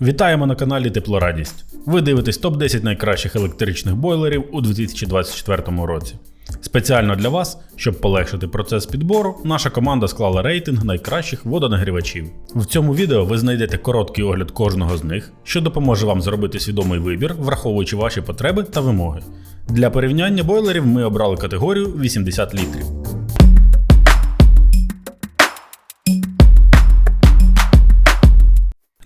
Вітаємо на каналі Теплорадість. Ви дивитесь топ-10 найкращих електричних бойлерів у 2024 році. Спеціально для вас, щоб полегшити процес підбору, наша команда склала рейтинг найкращих водонагрівачів. В цьому відео ви знайдете короткий огляд кожного з них, що допоможе вам зробити свідомий вибір, враховуючи ваші потреби та вимоги. Для порівняння бойлерів ми обрали категорію 80 літрів.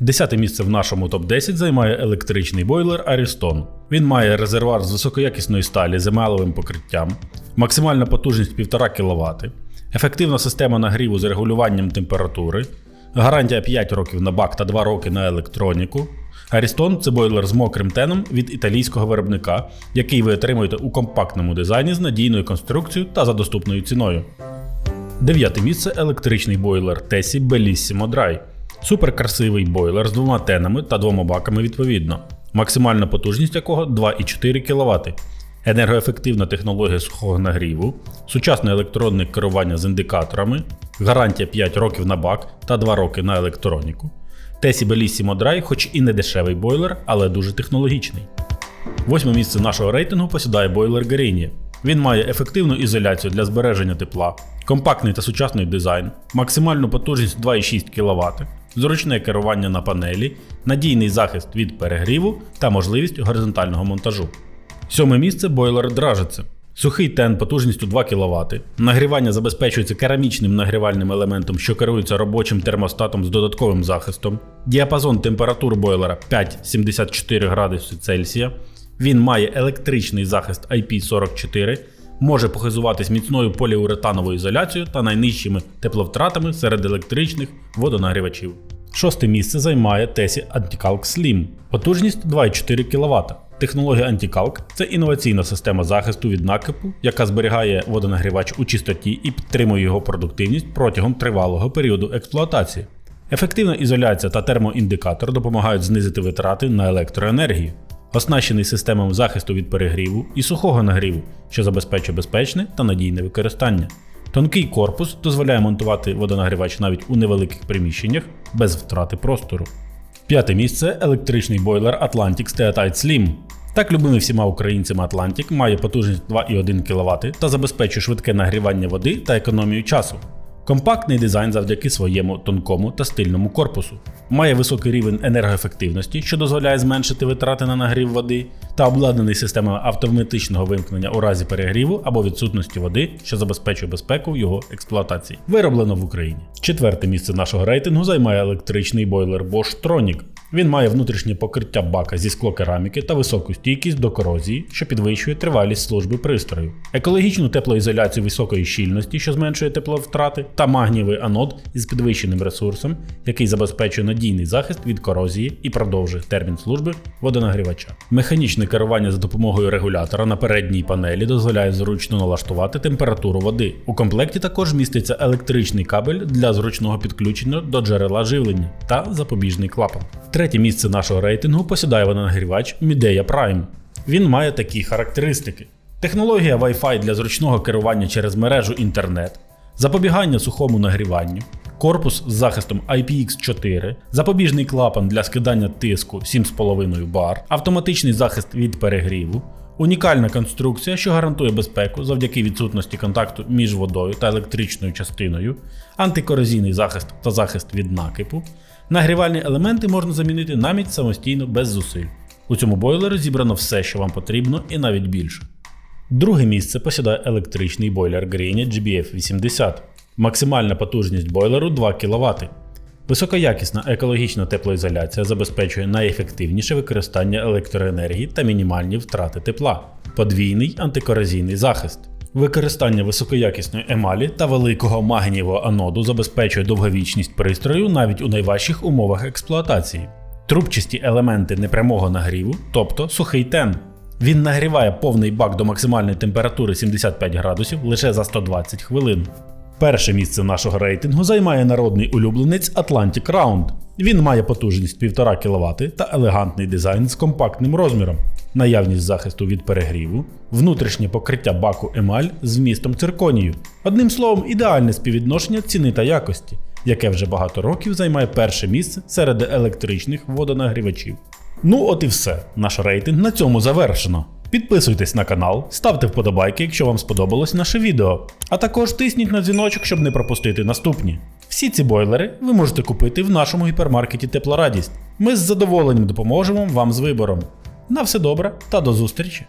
Десяте місце в нашому топ-10 займає електричний бойлер Ariston. Він має резервуар з високоякісної сталі з емаловим покриттям, максимальна потужність 1,5 кВт, ефективна система нагріву з регулюванням температури, гарантія 5 років на бак та 2 роки на електроніку. Ariston – це бойлер з мокрим теном від італійського виробника, який ви отримуєте у компактному дизайні з надійною конструкцією та за доступною ціною. Дев'яте місце електричний бойлер Tessie Bellissimo Dry. Суперкрасивий бойлер з двома тенами та двома баками відповідно, максимальна потужність якого 2,4 кВт, енергоефективна технологія сухого нагріву, сучасне електронне керування з індикаторами, гарантія 5 років на бак та 2 роки на електроніку. Tessie Bellissimo Dry, хоч і не дешевий бойлер, але дуже технологічний. Восьме місце нашого рейтингу посідає бойлер Guerini. Він має ефективну ізоляцію для збереження тепла, компактний та сучасний дизайн, максимальну потужність 2,6 кВт, зручне керування на панелі, надійний захист від перегріву та можливість горизонтального монтажу. Сьоме місце бойлер Дражице. Сухий тен потужністю 2 кВт. Нагрівання забезпечується керамічним нагрівальним елементом, що керується робочим термостатом з додатковим захистом. Діапазон температур бойлера 5-74 градуси Цельсія. Він має електричний захист IP44, може похизуватись міцною поліуретановою ізоляцією та найнижчими тепловтратами серед електричних водонагрівачів. Шосте місце займає Tessie Anticalc Slim, потужність 2,4 кВт. Технологія Anticalc – це інноваційна система захисту від накипу, яка зберігає водонагрівач у чистоті і підтримує його продуктивність протягом тривалого періоду експлуатації. Ефективна ізоляція та термоіндикатор допомагають знизити витрати на електроенергію оснащений системами захисту від перегріву і сухого нагріву, що забезпечує безпечне та надійне використання. Тонкий корпус дозволяє монтувати водонагрівач навіть у невеликих приміщеннях без втрати простору. П'яте місце електричний бойлер Atlantic Steatite Slim. Так любимий всіма українцями Atlantic має потужність 2,1 кВт та забезпечує швидке нагрівання води та економію часу. Компактний дизайн завдяки своєму тонкому та стильному корпусу. Має високий рівень енергоефективності, що дозволяє зменшити витрати на нагрів води, та обладнаний системою автоматичного вимкнення у разі перегріву або відсутності води, що забезпечує безпеку його експлуатації. Вироблено в Україні. Четверте місце нашого рейтингу займає електричний бойлер Bosch Tronic. Він має внутрішнє покриття бака зі склокераміки та високу стійкість до корозії, що підвищує тривалість служби пристрою, екологічну теплоізоляцію високої щільності, що зменшує тепловтрати, та магнієвий анод із підвищеним ресурсом, який забезпечує надійний захист від корозії і продовжує термін служби водонагрівача. Механічне керування за допомогою регулятора на передній панелі дозволяє зручно налаштувати температуру води. У комплекті також міститься електричний кабель для зручного підключення до джерела живлення та запобіжний клапан. Третє місце нашого рейтингу посідає водонагрівач Midea Prime. Він має такі характеристики: технологія Wi-Fi для зручного керування через мережу інтернет, запобігання сухому нагріванню, корпус з захистом IPX4, запобіжний клапан для скидання тиску 7,5 бар, автоматичний захист від перегріву. Унікальна конструкція, що гарантує безпеку завдяки відсутності контакту між водою та електричною частиною, антикорозійний захист та захист від накипу. Нагрівальні елементи можна замінити навіть самостійно без зусиль. У цьому бойлері зібрано все, що вам потрібно, і навіть більше. Друге місце посідає електричний бойлер Greenia GBF80. Максимальна потужність бойлеру 2 кВт. Високоякісна екологічна теплоізоляція забезпечує найефективніше використання електроенергії та мінімальні втрати тепла, подвійний антикорозійний захист. Використання високоякісної емалі та великого магнієвого аноду забезпечує довговічність пристрою навіть у найважчих умовах експлуатації. Трубчасті елементи непрямого нагріву, тобто сухий тен. Він нагріває повний бак до максимальної температури 75 градусів лише за 120 хвилин. Перше місце нашого рейтингу займає народний улюбленець Atlantic Round. Він має потужність 1,5 кВт та елегантний дизайн з компактним розміром, наявність захисту від перегріву, внутрішнє покриття баку емаль з вмістом цирконію. Одним словом, ідеальне співвідношення ціни та якості. яке вже багато років займає перше місце серед електричних водонагрівачів. Ну от і все. Наш рейтинг на цьому завершено. Підписуйтесь на канал, ставте вподобайки, якщо вам сподобалось наше відео. А також тисніть на дзвіночок, щоб не пропустити наступні. Всі ці бойлери ви можете купити в нашому гіпермаркеті Тепла Радість. Ми з задоволенням допоможемо вам з вибором. На все добре та до зустрічі!